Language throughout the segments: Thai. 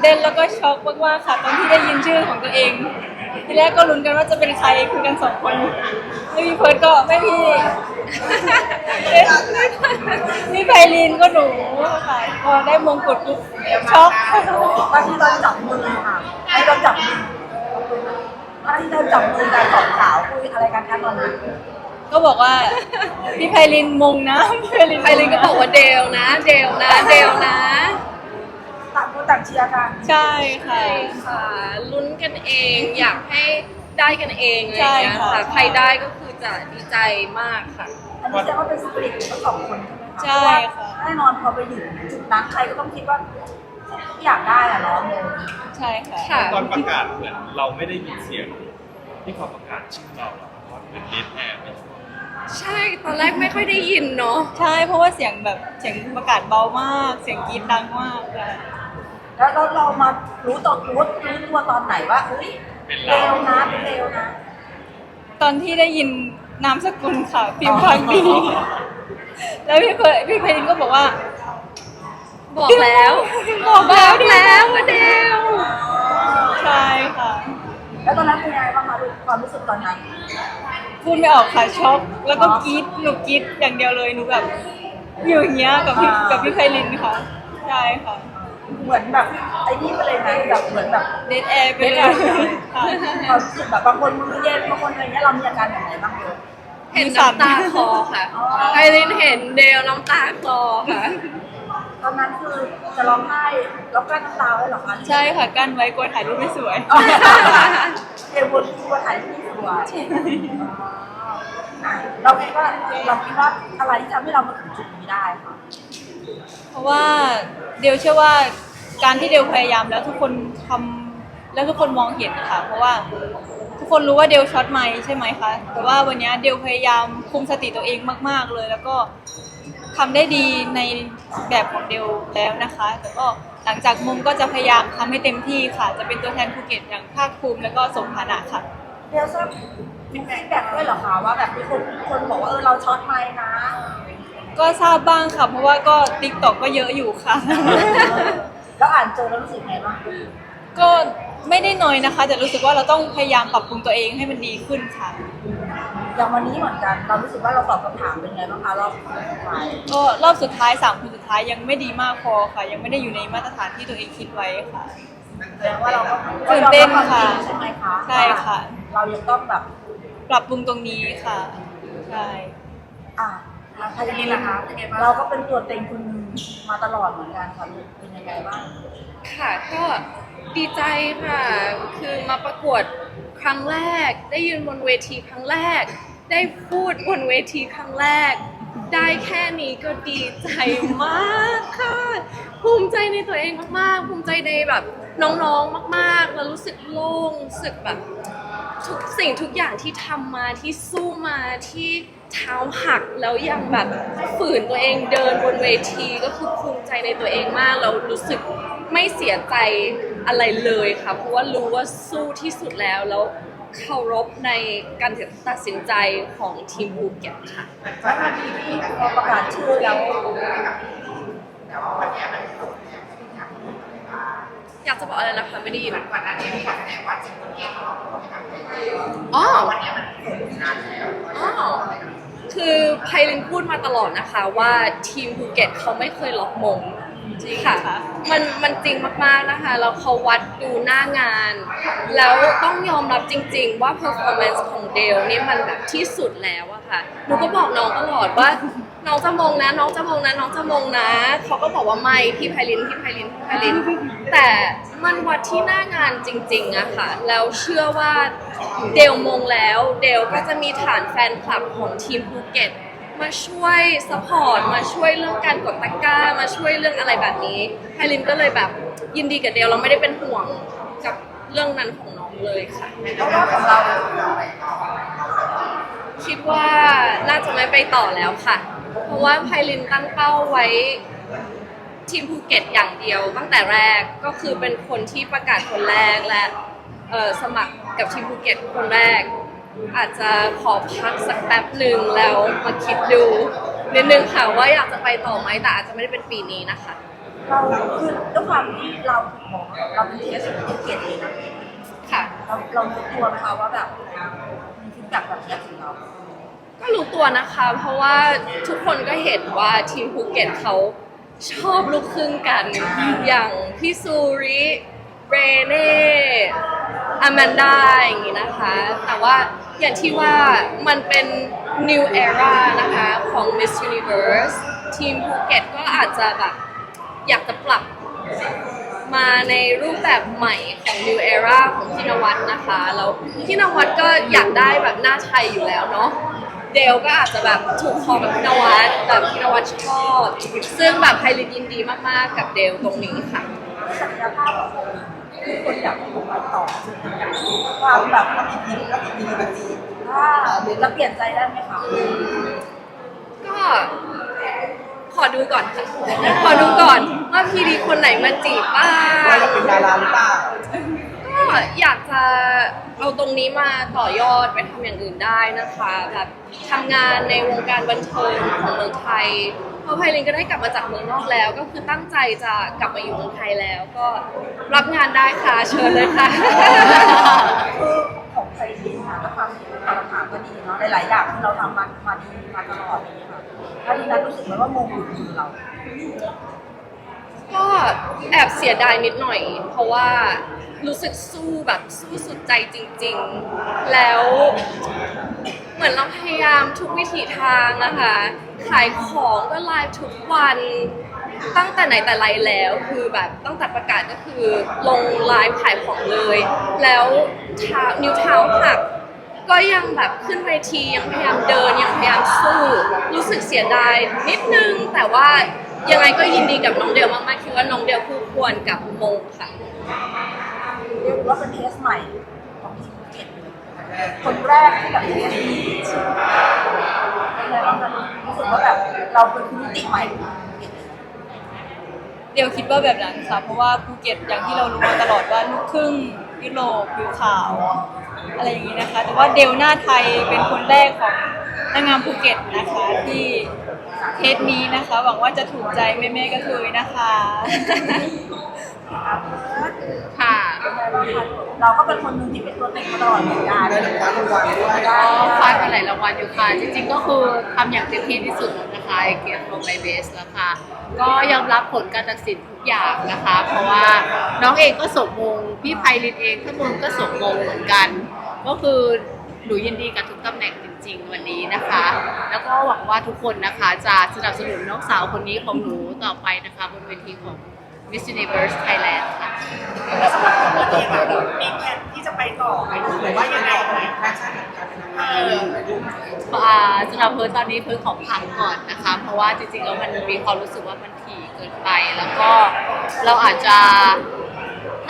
เต้นแล้วก็ช็อกมากๆค่ะตอนที่ได้ยินชื่อของตัวเอง ทีแรกก็ลุ้นกันว่าจะเป็นใครคุยกันสองคน ไม่มีเพิร์ดก็ไม่มีนี่ไพลินก็หนูค่ะพอได้มงกุฎปุ๊บช็อกตอนที่เราจับมือค่ะไอ้เราจับมือตอนที่เราจับมือกันสองสาวคุยอะไรกันคะตอนนั้นก็บอกว่าพี่ไพลินมงนะพี่ไพลินไพลินก็บอกว่าเดลนะ เดลนะเดลนะ ต่างคนต่างเชียร์กันใช่ค่ะ ใช่ค่ะลุ้นกันเองอยากให้ได้กันเองอะไรใช่อย่างเงี้ยค่ะ ค่ะ ใครได้ก็คือจะดีใจมากค่ะ อันนี้แสดงว่าเป็นสปิริตทั้งสองคนใช่ไหมคะใช่ค่ะ เพราว่าแน่นอนพอไปถึงจุดนั้นใครก็ต้องคิดว่าอยากได้อะเนาะโมใช่ค่ะ ค่ะ ตอนประกาศเหมือนเราไม่ได้ยินเสียงที่เขาประกาศชื่อเราอะเพราะว่าเป็นเดทแอร์ไม่ใช่ใช่ตอนแรกไม่ค่อยได้ยินเนาะ ใช่เพราะว่าเสียงแบบเสียงประกาศเบามาก เสียงกรีดดังมากค่ะ แล้วเราเรามารู้ตอนรู้รู้ตัวตอนไหนว่าเฮ้ยเป็นเร็เราวนะเป็นเร็วนะ ตอนที่ได้ยินนามสกุลค่ะ พิมพ์พังดี แล้วพี่เพยพี่เพลินก็บอกว่า บอกแล้ว บอกบแล้วอกแล้วว่าเดลใช่ค่ะแล้วตอนนั้นเป็นยังไงบ้างคะลูกความรู้สึกตอนนั้น พูดไม่ออกค่ะช็อกแล้วก็กรีดหนูกรีดอย่างเดียวเลยหนูแบบอยู่อย่างเงี้ยกับพี่กับพี่ไพลินค่ะใช่ค่ะ เหมือนแบบไอ้นี่ไปเลยนะแบบเหมือนแบบเดทแอร์ไปเลยค่ะความรู้สึกแบบบางคนมือเย็นบางคนอะไรเงี้ยเรามีอาการแบบไหนบ้างลูกเห็นน้ำตาคลอค่ะอ๋อไพลินเห็นเดลน้ำตาคลอค่ะ ตอนนั้นคือจะร้องไห้แล้วกลั้นน้ำตาไว้เหรอคะใช่ค่ะกั้นไว้กลัวถ่ายรูปไม่สวย อ๋อเดี๋ยวบนตัวถ่ายที่สวยเราคิดว่าเราคิดว่าอะไรที่ทำให้เรามาถึงจุดนี้ได้ค่ะเพราะว่าเดลเชื่อว่า การที่เดลพยายามแล้วทุกคนทำแล้วทุกคนมองเห็นค่ะ เพราะว่าทุกคนรู้ว่าเดลช็อตไหมค์ใช่ไหมคะแต่ว่าวันนี้เดลพยายามคุมสติตัวเองมาก ๆเลย แล้วก็ทำได้ดีในแบบของเดลแล้วนะคะ แต่ก็หลังจากมุมก็จะพยายามทำให้เต็มที่ค่ะ จะเป็นตัวแทนภูเก็ตอย่างภาคภูมิแล้วก็สมฐานะค่ะ เดี๋ยวทราบมีฟีดแบ็กด้วยเหรอคะว่าแบบมีคนคนบอกว่าเออเราช็อตไหมค์นะก็ทราบบ้างค่ะ เพราะว่าก็ติ๊กต็อกก็เยอะอยู่ค่ะ แล้วอ่านเจอแล้วรู้สึกไงบ้างก็ไม่ได้น้อยนะคะ แต่รู้สึกว่าเราต้องพยายามปรับปรุงตัวเองให้มันดีขึ้นค่ะ อย่างวันนี้เหมือนกัน เรารู้สึกว่าเราตอบคำถามเป็นไงบ้างคะรอบสุดท้ายก็รอบสุดท้ายสามคนสุดท้ายยังไม่ดีมากพอค่ะ ยังไม่ได้อยู่ในมาตรฐานที่ตัวเองคิดไว้ค่ะ แสดงว่าเราก็ตื่นเต้นค่ะ ใช่ไหมคะใช่ค่ะ เรายังต้องแบบปรับปรุงตรงนี้ค่ะ ใช่อะทางนี้นะคะเราก็เป็นตัวเต็งคุณ มาตลอดเหมือนกันค่ะลูกเป็นยังไงบ้างค่ะก็ดีใจค่ะ คือมาประกวดครั้งแรก ได้ยืนบนเวทีครั้งแรก ได้พูดบนเวทีครั้งแรก ได้แค่นี้ก็ดีใจมากค่ะ ภูมิใจในตัวเองมากๆ ภูมิใจในแบบน้องๆมาก ๆ แล้วรู้สึกโล่งรู้สึกแบบ ทุกสิ่งทุกอย่างที่ทำมาที่สู้มาที่เท้าหักแล้วยังแบบฝืนตัวเองเดินบนเวทีก็คือภูมิใจในตัวเองมากแล้วรู้สึกไม่เสียใจอะไรเลยค่ะ เพราะว่ารู้ว่าสู้ที่สุดแล้วแล้วเคารพในการตัดสินใจของทีมภูเก็ตค่ะแล้วทันทีที่พอประกาศชื่อแล้วอยาก จะบอกอะไรนะคะไม่ได้ยินอ๋ออ๋อคือไพลินพูดมาตลอดนะคะว่าทีมภูเก็ตเขาไม่เคยล็อกมงจริงค่ะค่ะ มันมันจริงมากๆนะคะแล้วเขาวัดดูหน้างาน แล้วต้องยอมรับจริง ๆ ว่า performance ของเดลนี่มันแบบที่สุดแล้วอะค่ะหนูก็บอกน้องตลอดว่า น้องจะมงนะ น้องจะมงนะ น้องจะมงนะ เขาก็บอกว่าไม่พี่ไพลินพี่ไพลินพี่ไพลิน แต่มันวัดที่หน้างานจริงๆอะค่ะ แล้วเชื่อว่าเดลมงแล้ว เดลก็จะมีฐานแฟนคลับของทีมภูเก็ตมาช่วยสปอร์ตมาช่วยเรื่องการกดตะกร้ามาช่วยเรื่องอะไรแบบนี้ไพลินก็เลยแบบยินดีกับเดลเราไม่ได้เป็นห่วงกับเรื่องนั้นของน้องเลยค่ะเพราะว่าของเราคิดว่าน่าจะไม่ไปต่อแล้วค่ะ ว่าไพลินตั้งเป้าไว้ทีมภูเก็ตอย่างเดียวตั้งแต่แรกก็คือเป็นคนที่ประกาศคนแรกและเอ่อสมัครกับทีมภูเก็ตคนแรก อาจจะขอพักสักแป๊บหนึ่งแล้วมาคิดดูนิดนึงค่ะว่าอยากจะไปต่อไหมแต่อาจจะไม่ได้เป็นปีนี้นะคะเราคือด้วยความที่เรามองเราเป็นเทสเป็นเกียรติเองนะค่ะเราเรารู้ตัวไหมคะว่าแบบมีฟีดแบ็กแบบเนี้ยถึงเรา ก็รู้ตัวนะคะ เพราะว่าทุกคนก็เห็นว่าทีมภูเก็ตเขาชอบลูกครึ่งกัน อย่างพี่ซูริเรเน่อแมนดาอย่างนี้นะคะ แต่ว่าอย่างที่ว่ามันเป็น new era นะคะของ Miss Universe ทีมภูเก็ตก็อาจจะแบบอยากจะปรับมาในรูปแบบใหม่ของ New Era ของพี่นวัดนะคะ แล้วพี่นวัดก็อยากได้แบบหน้าไทยอยู่แล้วเนาะ เดลก็อาจจะแบบถูกคอกับพี่นวัดแบบพี่นวัดชอบซึ่งแบบไพลินยินดีมากๆกับเดลตรงนี้ค่ะศักยภาพของเราคือคนอยากให้ผมไปต่อความแบบก็มีทีก็มีทีแบบนี้ถ้าเราเปลี่ยนใจได้ไหมคะก็ขอดูก่อนค่ะขอดูก่อนว่าพี่ดีคนไหนมาจีบบ้างว่าจะเป็นดาราหรือเปล่า็อยากจะเอาตรงนี้มาต่อยอดไปทำอย่างอื่นได้นะคะแบบทำงานในวงการบันเทิงของเมืองไทยเพราะไพลินก็ได้กลับมาจากเมืองนอกแล้ว ก็คือตั้งใจจะกลับมาอยู่เมืองไทยแล้ว ก็รับงานได้ค่ะเชิญเลยค่ะ คือของไทยดีค่ะแล้วความการถามก็ดีเนาะหลายๆอย่างที่เราทำมามาดีมาตลอดอย่างนี้ค่ะแล้วทีนั้นรู้สึกไหมว่ามงอยู่มือเรา ก็แอบเสียดายนิดหน่อย เพราะว่ารู้สึกสู้แบบสู้สุดใจจริง ๆ แล้วเหมือนเราพยายามทุกวิถีทางนะคะขายของก็ไลฟ์ทุกวันตั้งแต่ไหนแต่ไรแล้วคือแบบตั้งแต่ประกาศก็คือลงไลฟ์ขายของเลย แล้วเท้านิ้วเท้าหักก็ยังแบบขึ้นเวทียังพยายามเดินยังพยายามสู้ รู้สึกเสียดายนิดนึงแต่ว่า ยังไงก็ยินดีกับน้องเดลมากๆคิดว่าน้องเดลคู่ควรกับมงค่ะ เรียกว่าเป็นเทสใหม่ของทีมภูเก็ตคนแรกที่แบบเทสนี้เป็นไงบ้างคะรู้สึกว่าแบบเราเป็นมิติใหม่ของภูเก็ตเลยนะเดียวคิดว่าแบบนั้นค่ะ เพราะว่าภูเก็ตอย่างที่เรารู้มาตลอดว่าลูกครึ่งยุโรปผิวขาว อะไรอย่างนี้นะคะ แต่ว่าเดลหน้าไทยเป็นคนแรกของนางงามภูเก็ตนะคะที่ เทสนี้นะคะ หวังว่าจะถูกใจแม่ๆกระเทยนะคะ ค่ะ เราก็เป็นคนหนึ่งที่เป็นตัวเต็งมาตลอดเหมือนกันได้รางวัลรางวัลด้วยได้ก็คว้ามาหลายรางวัลอยู่ค่ะ จริงๆก็คือทำอย่างเต็มที่ที่สุดแล้วนะคะไอเกียร์โปรไมเบสแล้วค่ะ ก็ยอมรับผลการตัดสินทุกอย่างนะคะ เพราะว่าน้องเองก็สมมงพี่ไพลินเองทั้งมงก็สมมงเหมือนกัน ก็คือหนูยินดีกับทุกตำแหน่งจ ริงๆวันนี้นะคะ แล้วก็หวังว่าทุกคนนะคะจะสนับสนุนน้องสาวคนนี้ของหนูต่อไปนะคะบนเวทีของ Miss Universe Thailand ค่ะมีแผนที่จะไปต่อไหมหรือว่ายังไงไหมเอออ่าสำหรับเพิร์ทตอนนี้เพิร์ทขอพักก่อนนะคะ เพราะว่าจริงๆแล้วมันมีความรู้สึกว่ามันถี่เกินไป แล้วก็เราอาจจะ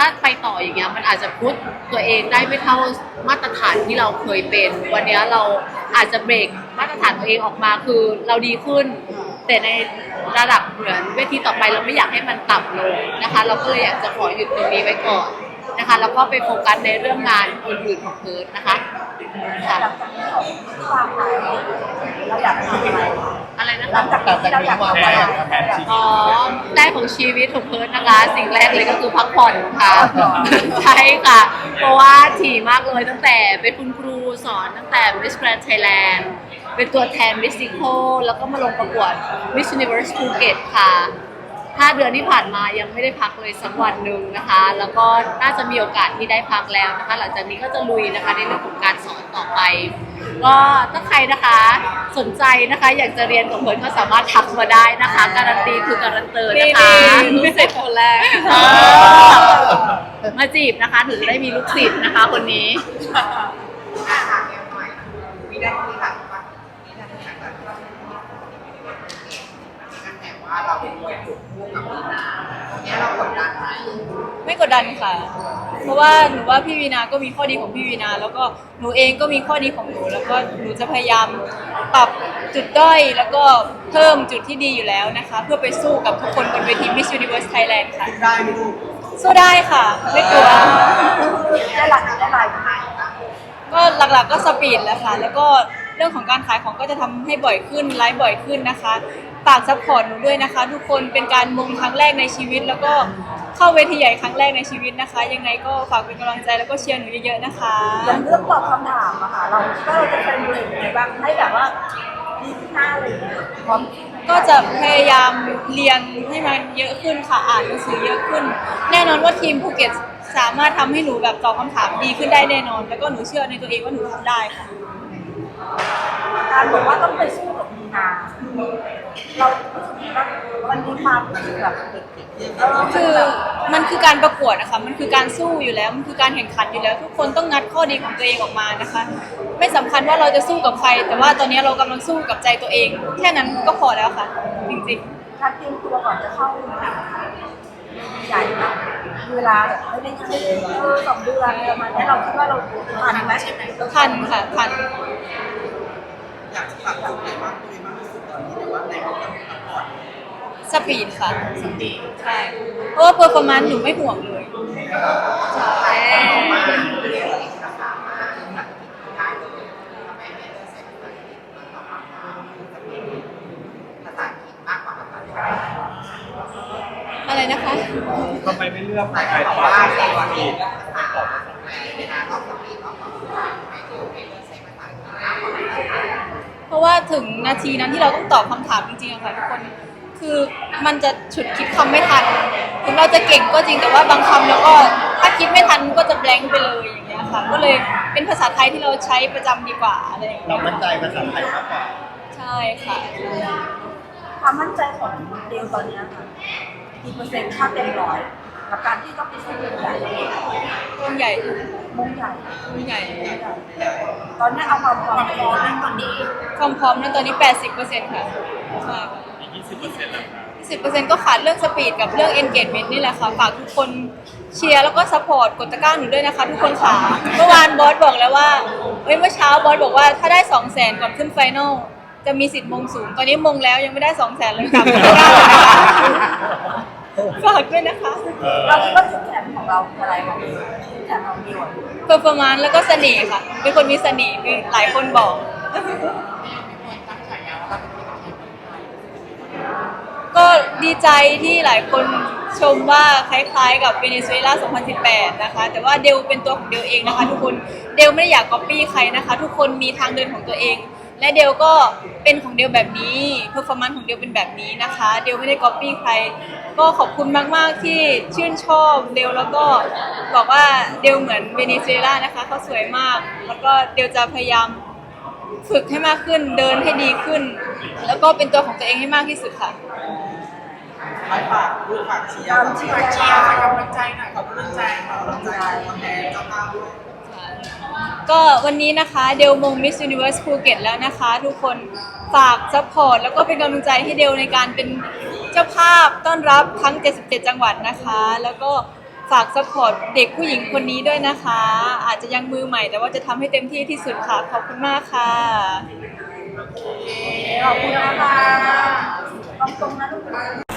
ถ้าไปต่ออย่างเงี้ยมันอาจจะพุทตัวเองได้ไม่เท่ามาตรฐานที่เราเคยเป็น วันเนี้ยเราอาจจะเบรกมาตรฐานตัวเองออกมาคือเราดีขึ้น แต่ในระดับเหมือนเวทีต่อไปเราไม่อยากให้มันต่ำลงนะคะ เราก็เลยอยากจะขอหยุดตรงนี้ไว้ก่อนนะคะ แล้วก็ไปโฟกัสในเรื่องงานอื่นๆของเพิร์ทนะคะค่ะ หลังจากนี้ของที่วางไว้เราอยากทำอะไร อะไรนะหลัคะงจากที่เราอยากทำอะไรแผนชีวิต อ๋อได้ของชีวิตของเพิร์ดนะคะ สิ่งแรกเลยก็คือพักผ่อนค่ะ ใช่ค่ะ เพราะว่าถี่มากเลยตั้งแต่เป็นคุณครูสอนตั้งแต่ Miss Grand Thailand เป็นตัวแทน Miss Eco แล้วก็มาลงประกวด Miss Universe Phuket ค่ะ ห้าเดือนที่ผ่านมายังไม่ได้พักเลยสักวันหนึ่งนะคะ แล้วก็น่าจะมีโอกาสที่ได้พักแล้วนะคะ หลังจากนี้ก็จะลุยนะคะในเรื่องของการสอนต่อไป ก็ถ้าใครนะคะสนใจนะคะ อยากจะเรียนกับเพิร์ดก็สามารถทักมาได้นะคะ การันตีคือการันเตอร์นะคะรู้สึกคนแรกเออมาจีบนะคะถึงจะได้มีลูกศิษย์นะคะ คนนี้อ่าถามแกหน่อยมีได้ที่หลังว่ามีได้ที่หลังว่านั่นแต่ว่าเราเป็นคนถูกคู่กับมีนาเนี้ยเรากดดันไหมไม่กดดันค่ะ เพราะว่าหนูว่าพี่วีนาก็มีข้อดีของพี่วีนา แล้วก็หนูเองก็มีข้อดีของหนู แล้วก็หนูจะพยายามปรับจุดด้อยแล้วก็เพิ่มจุดที่ดีอยู่แล้วนะคะ เพื่อไปสู้กับทุกคนบนเวที Miss Universe Thailand ค่ะ ได้ไหมลูกสู้ได้ค่ะ ไม่กลัว ได้หลักได้หลายก็หลักๆก็สปีดแหละค่ะ แล้วก็รื่องของการขายของก็จะทำให้บ่อยขึ้น ไลฟ์บ่อยขึ้นนะคะฝากซัพพอร์ตหนูด้วยนะคะ ทุกคนเป็นการมงครั้งแรกในชีวิต แล้วก็ เข้าเวทีใหญ่ครั้งแรกในชีวิตนะคะ ยังไงก็ฝากเป็นกำลังใจแล้วก็เชียร์หนูเยอะๆนะคะ อย่างเรื่องตอบคำถามอะค่ะ เราคิดว่าเราจะเป็นเลยยังไงบ้างให้แบบว่าดีที่หน้าอะไรอย่างเงี้ยพร้อมก็จะพยายามเรียนให้มันเยอะขึ้นค่ะอ่านหนังสือเยอะขึ้น แน่นอนว่าทีมภูเก็ตสามารถทำให้หนูแบบตอบคำถามดีขึ้นได้แน่นอน แล้วก็หนูเชื่อในตัวเองว่าหนูทำได้ค่ะ การบอกว่าต้องไปสู้กับมีนา เรารู้สึกว่ามันมีความแบบเออคือมันคือการประกวดนะคะ มันคือการสู้อยู่แล้ว มันคือการแข่งขันอยู่แล้ว ทุกคนต้องงัดข้อดีของตัวเองออกมานะคะ ไม่สำคัญว่าเราจะสู้กับใคร แต่ว่าตอนนี้เรากำลังสู้กับใจตัวเอง แค่นั้นก็พอแล้วค่ะ จริงๆการเตรียมตัวก่อนจะเข้าใหญ่นะเวลาแบบไม่ได้ใช้เออสองเดือนประมาณนี้เราคิดว่าเราทันไหมใช่ไหมทันค่ะทัน อยากจะปรับจุดไหนบ้าง สปีดค่ะสติใช่เพราะว่าเพอร์ฟอร์มนซ์หนูไม่ห่วงเลยใช่อะไรนะคะ ทำไมไม่เลือกใครตอบภาษาอังกฤษตอบภาษาอังกฤษ เพราะว่าถึงนาทีนั้นที่เราต้องตอบคำถามจริงๆอะค่ะทุกคน คือมันจะฉุดคิดคำไม่ทัน ถึงเราจะเก่งก็จริงแต่ว่าบางคำเราก็ถ้าคิดไม่ทันก็จะแบงค์ไปเลยอย่างเงี้ยค่ะ ก็เลยเป็นภาษาไทยที่เราใช้ประจำดีกว่าอะไรอย่างเราเงี้ยมั่นใจภาษาไทยมากกว่าใช่ค่ะ ความมั่นใจของเดลตอนนี้ค่ะกี่เปอร์เซ็นต์ค่าเต็มร้อยกับการที่ต้องไปสู้กับใหญ่ วงใหญ่ มงใหญ่วงใหญ่ตอนนี้เอาความพร้อมพร้อมนั่นตอนนี้ความพร้อมนั้นตอนนี้ 80%ค่ะใช่อีก20%แล้วครับ10%ก็ขาดเรื่องสปีดกับเรื่อง engagement นี่แหละค่ะ ฝากทุกคนเชียร์แล้วก็ซัพพอร์ตกดตะกร้าหนูด้วยนะคะ ทุกคนค่ะ เมื่อวานบอสบอกแล้วว่าเฮ้ยเมื่อเช้าบอสบอกว่าถ้าได้ 2 0 0 0 0 0ก่อนขึ้นไฟนอลจะมีสิทธิ์มงสูง ตอนนี้มงแล้วยังไม่ได้ 2 0 0 0 0 0เลยค่ะกดตะกร้าเลยนะคะฝากด้วยนะคะ เราคิดว่าจุดแข็ง ของเราคืออะไรของจุดแข็งของเดเปอร์ฟอร์มานแล้วก็เสน่ห์ค่ะ เป็นคนมีเสน่ห์คือหลายคนบอก ก็ดีใจที่หลายคนชมว่าคล้ายๆกับเวเนซุเอลา 2018 นะคะ แต่ว่าเดลเป็นตัวของเดลเองนะคะ ทุกคน เดลไม่ได้อยากก๊อปปี้ใครนะคะ ทุกคนมีทางเดินของตัวเอง และเดลก็เป็นของเดลแบบนี้เพอร์ฟอร์มนซ์ของเดลเป็นแบบนี้นะคะ เดลไม่ได้ก๊อปปี้ใคร ก็ขอบคุณมาก ๆ ที่ชื่นชอบเดลแล้วก็บอกว่าเดลเหมือนเวเนซุเอลานะคะเขาสวยมาก แล้วก็เดลจะพยายามฝึกให้มากขึ้นเดินให้ดีขึ้น แล้วก็เป็นตัวของตัวเองให้มากที่สุดค่ะฝากฝากลูกฝากเชียร์ฝากเชียร์เชียร์ฝากกำลังใจหน่อยขอบกำลังใจขอกำลังใจของแทนเจ้าภาพด้วย ก็วันนี้นะคะเดลมง Miss Universe ภูเก็ตแล้วนะคะ ทุกคนฝากซัพพอร์ตแล้วก็เป็นกำลังใจให้เดลในการเป็นเจ้าภาพต้อนรับทั้ง 77 จังหวัดนะคะ แล้วก็ฝากซัพพอร์ตเด็กผู้หญิงคนนี้ด้วยนะคะ อาจจะยังมือใหม่แต่ว่าจะทำให้เต็มที่ที่สุดค่ะ ขอบคุณมากค่ะ ขอบคุณนะคะ